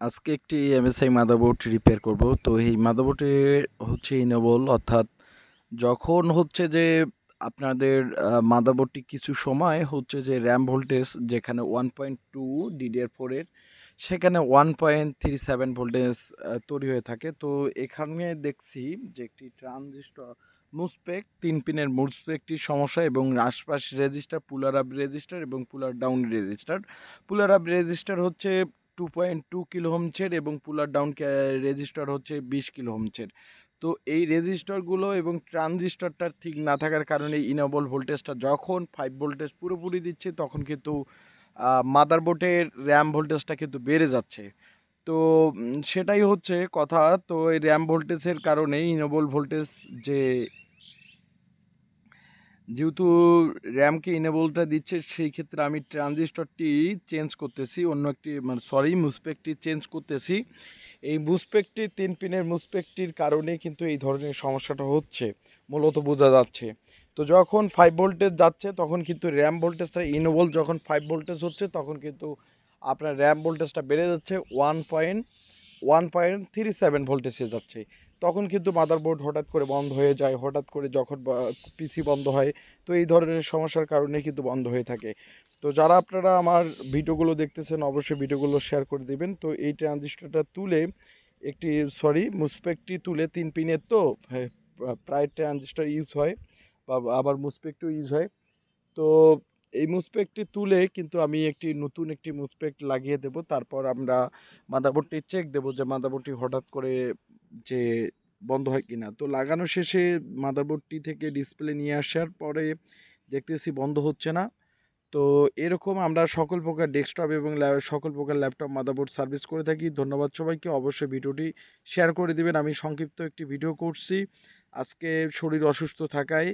আজকে একটি MSI motherboard repair করব। তো এই মাদারবোর্ডে হচ্ছে ইনেবল অর্থাৎ যখন হচ্ছে যে আপনাদের মাদারবোর্ডটি কিছু সময় হচ্ছে যে র্যাম ভোল্টেজ যেখানে ওয়ান পয়েন্ট টু ডিডিআর ফোরের সেখানে one point three seven voltage তৈরি হয়ে থাকে। তো এখানে দেখছি যে একটি ট্রানজিস্টর মুসপেক, তিন পিনের মুসপেকটির সমস্যা এবং আশপাশ রেজিস্টার পুলার আপ রেজিস্টার এবং puller down resistor puller up resistor হচ্ছে টু পয়েন্ট টু কিলো হোমসের এবং পুলার ডাউন রেজিস্টার হচ্ছে বিশ কিলো হোমসের তো এই রেজিস্টারগুলো এবং ট্রানজিস্টারটা ঠিক না থাকার কারণে ইনেবল ভোল্টেজটা যখন ফাইভ ভোল্টেজ পুরোপুরি দিচ্ছে, তখন কিন্তু মাদারবোর্ডের র্যাম ভোল্টেজটা কিন্তু বেড়ে যাচ্ছে। তো সেটাই হচ্ছে কথা। তো এই র্যাম ভোল্টেজের কারণে ইনেবল ভোল্টেজ যে যেহেতু র্যামকে ইনেবলটা দিচ্ছে, সেই ক্ষেত্রে আমি ট্রানজিস্টরটি চেঞ্জ করতেছি, অন্য একটি মানে সরি মুসপেকটি চেঞ্জ করতেছি। এই মুসপেকটি তিন পিনের মুসপেকটির কারণে কিন্তু এই ধরনের সমস্যাটা হচ্ছে, মূলত বোঝা যাচ্ছে। তো যখন ফাইভ ভোল্টেজ যাচ্ছে, তখন কিন্তু র্যাম ভোল্টেজটা ইনেবল যখন ফাইভ ভোল্টেজ হচ্ছে, তখন কিন্তু আপনার র্যাম ভোল্টেজটা বেড়ে যাচ্ছে one point one point three seven ভোল্টেজে যাচ্ছে। তখন কিন্তু মাদারবোর্ড হঠাৎ করে বন্ধ হয়ে যায় হঠাৎ করে যখন পিসি বন্ধ হয় তো এই ধরনের সমস্যার কারণে কিন্তু বন্ধ হয়ে থাকে। তো যারা আপনারা আমার ভিডিওগুলো দেখতেছেন অবশ্যই ভিডিওগুলো শেয়ার করে দিবেন। তো এই ট্রানজিস্টারটা তুলে একটি সরি মুসপেকটি তুলে তিন পিনের তো হ্যাঁ, প্রায় ট্রানজিস্টার ইউজ হয় বা আবার মুসপেকটিও ইউজ হয়। তো এই মুসপেকটি তুলে কিন্তু আমি একটি নতুন একটি মুসপেক লাগিয়ে দেব। তারপর আমরা মাদারবোর্ডটি চেক দেব যে মাদারবোর্ডটি হঠাৎ করে যে বন্ধ হয় কিনা। তো লাগানো শেষে মাদারবোর্ডটি থেকে ডিসপ্লে নিয়ে আসার পরে দেখতেছি বন্ধ হচ্ছে না। তো এরকম আমরা সকল প্রকার ডেস্কটপ এবং সকল প্রকার ল্যাপটপ মাদারবোর্ড সার্ভিস করে থাকি। ধন্যবাদ সবাইকে। অবশ্যই ভিডিওটি শেয়ার করে দিবেন। আমি সংক্ষিপ্ত একটি ভিডিও করছি। আজকে শরীর অসুস্থ থাকায়